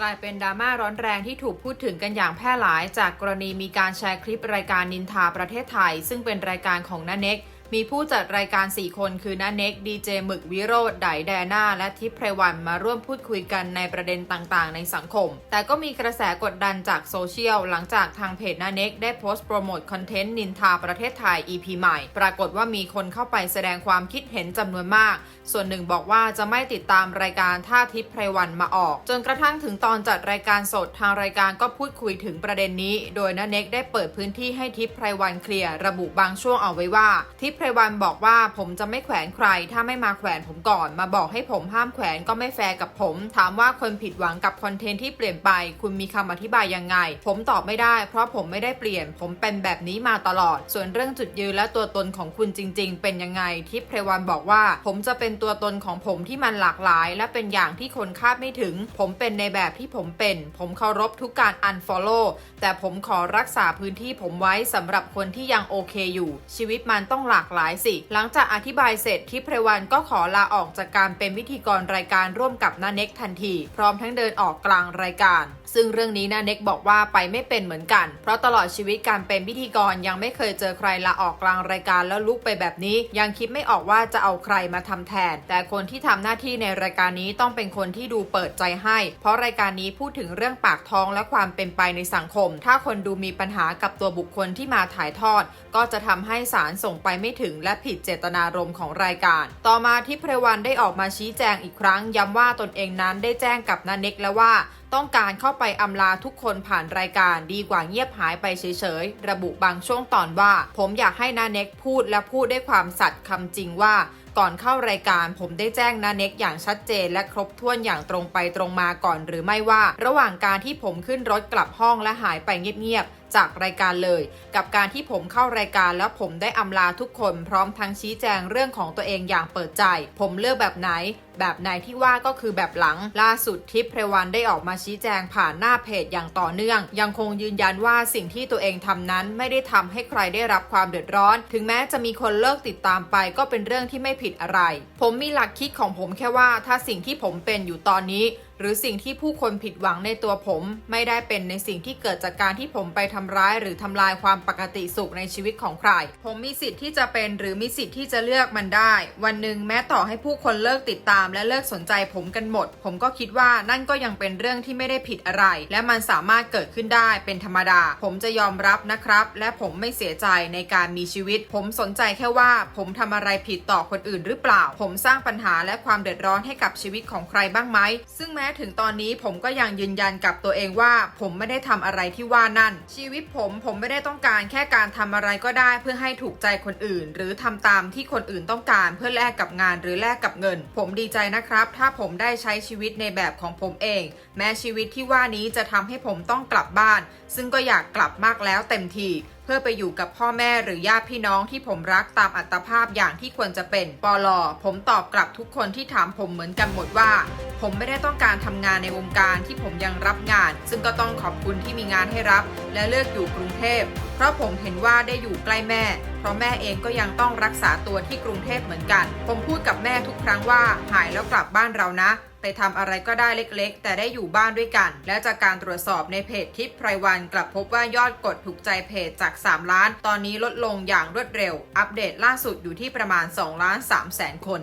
กลายเป็นดราม่าร้อนแรงที่ถูกพูดถึงกันอย่างแพร่หลาย จากกรณีมีการแชร์คลิปรายการนินทาประเทศไทย ซึ่งเป็นรายการของนาเน็ก มีผู้จัดรายการ 4 คนคือน้าเน็กดีเจหมึกวิโรธไดแดน่าและทิพย์ไพรวันมาร่วมพูดคุยกันในประเด็นต่างๆ ในสังคม แต่ก็มีกระแสกดดันจากโซเชียล หลังจากทางเพจน้าเน็กได้โพสต์โปรโมทคอนเทนต์นินทาประเทศไทย EP ใหม่ ปรากฏว่ามีคนเข้าไปแสดงความคิดเห็นจำนวนมาก ส่วนหนึ่งบอกว่าจะไม่ติดตามรายการท่าทิพย์ไพรวันมาออก จนกระทั่งถึงตอนจัดรายการสดทางรายการก็พูดคุยถึงประเด็นนี้ โดยน้าเน็กได้เปิดพื้นที่ให้ทิพย์ไพรวันเคลียร์ระบุบางช่วงเอาไว้ว่าทิพไพรวันบอกว่าผมจะไม่แขวนใคร ถ้าไม่มาแขวนผมก่อน มาบอกให้ผมห้ามแขวนก็ไม่แฟร์กับผม ถามว่าคนผิดหวังกับคอนเทนต์ที่เปลี่ยนไป คุณมีคำอธิบายยังไง ผมตอบไม่ได้ เพราะผมไม่ได้เปลี่ยน ผมเป็นแบบนี้มาตลอด ส่วนเรื่องจุดยืนและตัวตนของคุณจริง ๆ เป็นยังไงทิพย์ไพรวันบอกว่า ผมจะเป็นตัวตนของผมที่มันหลากหลาย และเป็นอย่างที่คนคาดไม่ถึง ผมเป็นในแบบที่ผมเป็น ผมเคารพทุกการ unfollow แต่ผมขอรักษาพื้นที่ผมไว้สำหรับคนที่ยังโอเคอยู่ ชีวิตมันต้องหลากหลายสิ หลังจากอธิบายเสร็จทิพย์ไพรวันก็ขอลาออกจากการเป็นพิธีกรรายการร่วมกับนาเน็กทันที พร้อมทั้งเดินออกกลางรายการ ซึ่งเรื่องนี้นาเน็กบอกว่าไปไม่เป็นเหมือนกัน เพราะตลอดชีวิตการเป็นพิธีกรยังไม่เคยเจอใครลาออกกลางรายการแล้วลุกไปแบบนี้ ยังคิดไม่ออกว่าจะเอาใครมาทำแทน แต่คนที่ทำหน้าที่ในรายการนี้ต้องเป็นคนที่ดูเปิดใจให้ เพราะรายการนี้พูดถึงเรื่องปากท้องและความเป็นไปในสังคม ถ้าคนดูมีปัญหากับตัวบุคคลที่มาถ่ายทอด ก็จะทำให้สารส่งไปไม่ถึงและผิดเจตนารมณ์ของรายการ ต่อมาที่เพรวันได้ออกมาชี้แจงอีกครั้งย้ำว่าตนเองนั้นได้แจ้งกับนาเน็กแล้วว่า ต้องการเข้าไปอำลาทุกคนผ่านรายการดีกว่าเงียบหายไปเฉยๆ ระบุบางช่วงตอนว่า ผมอยากให้นาเน็กพูดและพูดด้วยความสัตย์คำจริงว่าก่อนเข้ารายการผมได้แจ้งนาเน็กอย่างชัดเจน และครบถ้วนอย่างตรงไปตรงมาก่อนหรือไม่ว่า ระหว่างการที่ผมขึ้นรถกลับห้องและหายไปเงียบๆจากรายการเลย กับการที่ผมเข้ารายการแล้วผมได้อำลาทุกคนพร้อมทั้งชี้แจงเรื่องของตัวเองอย่างเปิดใจ ผมเลือกแบบไหน แบบไหนที่ว่าก็คือแบบหลังล่าสุดทิพย์ไพรวันได้ออกมาชี้แจงผ่านหน้าเพจอย่างต่อเนื่อง ยังคงยืนยันว่าสิ่งที่ตัวเองทำนั้นไม่ได้ทำให้ใครได้รับความเดือดร้อน ถึงแม้จะมีคนเลิกติดตามไปก็เป็นเรื่องที่ไม่ผิดอะไร ผมมีหลักคิดของผมแค่ว่าถ้าสิ่งที่ผมเป็นอยู่ตอนนี้ หรือสิ่งที่ผู้คนผิดหวังในตัวผมไม่ได้เป็นในสิ่งที่เกิดจากการที่ผมไปทำร้ายหรือทำลายความปกติสุขในชีวิตของใคร ผมมีสิทธิ์ที่จะเป็นหรือมีสิทธิ์ที่จะเลือกมันได้ วันหนึ่งแม้ต่อให้ผู้คนเลิกติดตาม และเลิกสนใจผมกันหมด ผมก็คิดว่านั่นก็ยังเป็นเรื่องที่ไม่ได้ผิดอะไร และมันสามารถเกิดขึ้นได้เป็นธรรมดา ผมจะยอมรับนะครับ และผมไม่เสียใจในการมีชีวิต ผมสนใจแค่ว่าผมทำอะไรผิดต่อคนอื่นหรือเปล่า ผมสร้างปัญหาและความเดือดร้อนให้กับชีวิตของใครบ้างไหมซึ่งแม้ถึงตอนนี้ผมก็ยังยืนยันกับตัวเองว่า ผมไม่ได้ทำอะไรที่ว่านั่น ชีวิตผมผมไม่ได้ต้องการแค่การทำอะไรก็ได้ เพื่อให้ถูกใจคนอื่น หรือทำตามที่คนอื่นต้องการเพื่อแลกกับงานหรือแลกกับเงิน ผมดีใจนะครับ ถ้าผมได้ใช้ชีวิตในแบบของผมเอง แม้ชีวิตที่ว่านี้จะทำให้ผมต้องกลับบ้าน ซึ่งก็อยากกลับมากแล้วเต็มทีเพื่อไปอยู่กับพ่อแม่หรือญาติพี่น้องที่ผมรักตามอัตภาพอย่างที่ควรจะเป็นปลอผมตอบกลับทุกคนที่ถามผมเหมือนกันหมดว่า ผมไม่ได้ต้องการทำงานในวงการที่ผมยังรับงาน ซึ่งก็ต้องขอบคุณที่มีงานให้รับ และเลือกอยู่กรุงเทพ เพราะผมเห็นว่าได้อยู่ใกล้แม่ เพราะแม่เองก็ยังต้องรักษาตัวที่กรุงเทพเหมือนกัน ผมพูดกับแม่ทุกครั้งว่าหายแล้วกลับบ้านเรานะไปทำอะไรก็ได้เล็กๆ แต่ได้อยู่บ้านด้วยกัน และจากการตรวจสอบในเพจทิพย์ไพรวันกลับพบว่ายอดกดถูกใจเพจจาก 3 ล้าน ตอนนี้ลดลงอย่างรวดเร็ว อัปเดตล่าสุดอยู่ที่ประมาณ 2 ล้าน3แสนคน